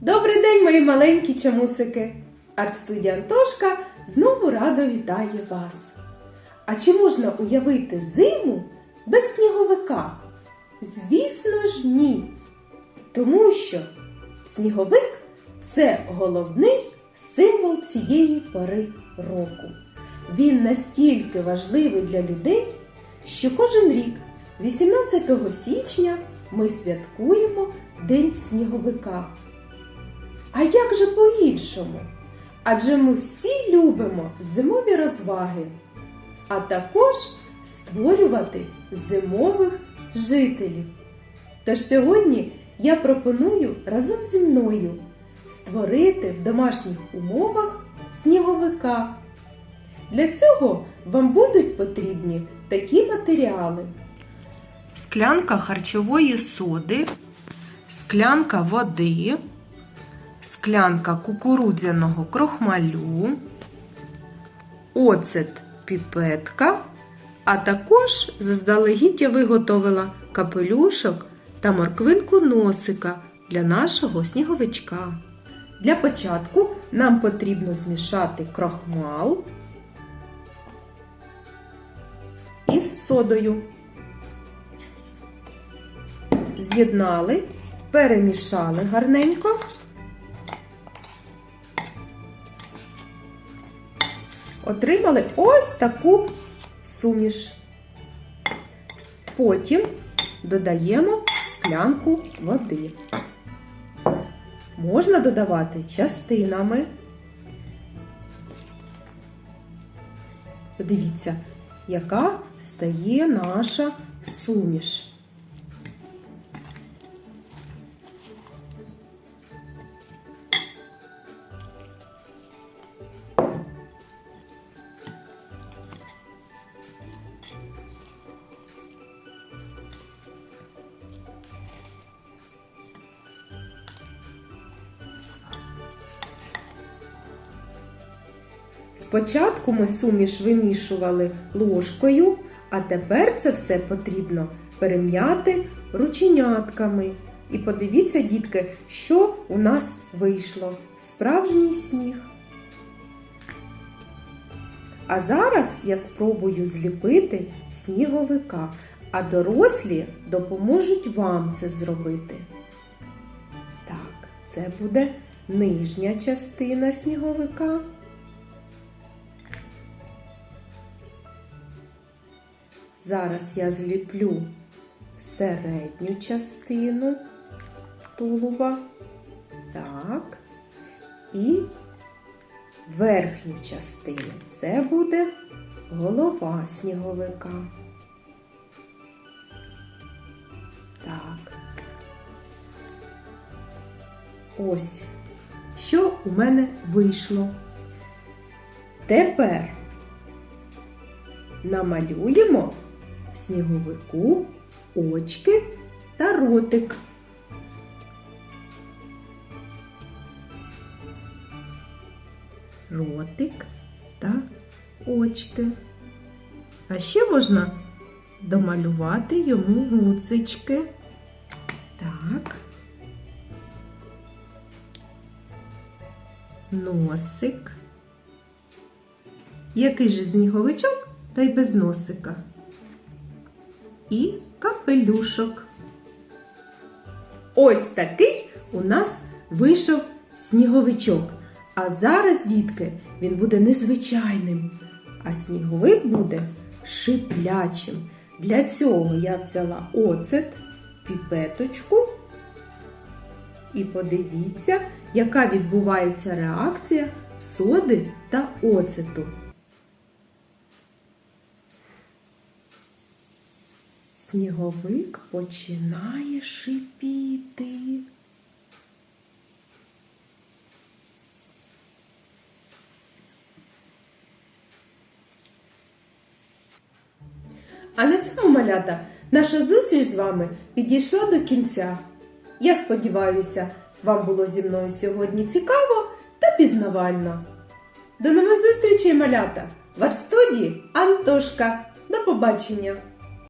Добрий день, мої маленькі чомусики! Арт-студія Антошка знову радо вітає вас. А чи можна уявити зиму без сніговика? Звісно ж, ні. Тому що сніговик це головний символ цієї пори року. Він настільки важливий для людей, що кожен рік, 18 січня, ми святкуємо День сніговика. А як же по-іншому? Адже ми всі любимо зимові розваги, а також створювати зимових жителів. Тож сьогодні я пропоную разом зі мною створити в домашніх умовах сніговика. Для цього вам будуть потрібні такі матеріали: склянка харчової соди, склянка води, склянка кукурудзяного крохмалю, оцет піпетка, а також заздалегідь я виготовила капелюшок та морквинку носика для нашого сніговичка. Для початку нам потрібно змішати крохмал содою. З'єднали, перемішали гарненько. Отримали ось таку суміш. Потім додаємо склянку води. Можна додавати частинами. Подивіться, яка стає наша суміш. Спочатку ми суміш вимішували ложкою, а тепер це все потрібно перем'яти рученятками. І подивіться, дітки, що у нас вийшло. Справжній сніг. А зараз я спробую зліпити сніговика, а дорослі допоможуть вам це зробити. Так, це буде нижня частина сніговика. Зараз я зліплю середню частину тулуба. Так. І верхню частину. Це буде голова сніговика. Так. Ось, що у мене вийшло. Тепер намалюємо сніговику очки та ротик. Ротик та очки. А ще можна домалювати йому гуцички. Так. Носик. Який же сніговичок, та й без носика. І капелюшок. Ось такий у нас вийшов сніговичок. А зараз, дітки, він буде незвичайним, а сніговик буде шиплячим. Для цього я взяла оцет, піпеточку. І подивіться, яка відбувається реакція соди та оцету. Сніговик починає шипіти. А на цьому малята наша зустріч з вами підійшла до кінця. Я сподіваюся, вам було зі мною сьогодні цікаво та пізнавально. До нових зустрічей, малята! В арт-студії Антошка. До побачення!